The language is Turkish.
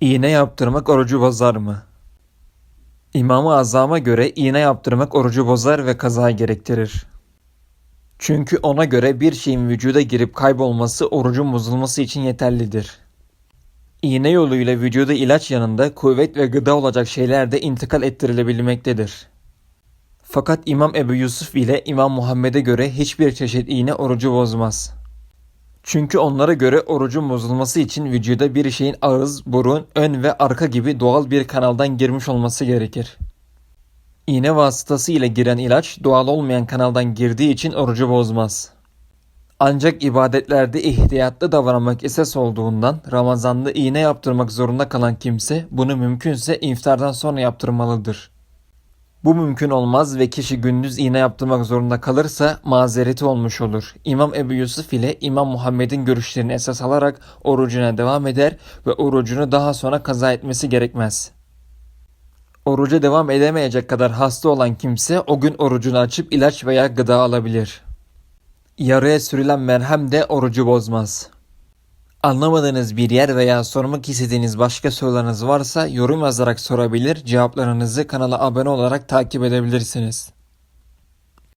İğne yaptırmak orucu bozar mı? İmam-ı Azam'a göre iğne yaptırmak orucu bozar ve kaza gerektirir. Çünkü ona göre bir şeyin vücuda girip kaybolması orucun bozulması için yeterlidir. İğne yoluyla vücuda ilaç yanında kuvvet ve gıda olacak şeyler de intikal ettirilebilmektedir. Fakat İmam Ebu Yusuf ile İmam Muhammed'e göre hiçbir çeşit iğne orucu bozmaz. Çünkü onlara göre orucun bozulması için vücuda bir şeyin ağız, burun, ön ve arka gibi doğal bir kanaldan girmiş olması gerekir. İğne vasıtasıyla giren ilaç doğal olmayan kanaldan girdiği için orucu bozmaz. Ancak ibadetlerde ihtiyatlı davranmak esas olduğundan Ramazan'da iğne yaptırmak zorunda kalan kimse bunu mümkünse iftardan sonra yaptırmalıdır. Bu mümkün olmaz ve kişi gündüz iğne yaptırmak zorunda kalırsa mazereti olmuş olur. İmam Ebu Yusuf ile İmam Muhammed'in görüşlerini esas alarak orucuna devam eder ve orucunu daha sonra kaza etmesi gerekmez. Oruca devam edemeyecek kadar hasta olan kimse o gün orucunu açıp ilaç veya gıda alabilir. Yarıya sürülen merhem de orucu bozmaz. Anlamadığınız bir yer veya sormak istediğiniz başka sorularınız varsa yorum yazarak sorabilir, cevaplarınızı kanala abone olarak takip edebilirsiniz.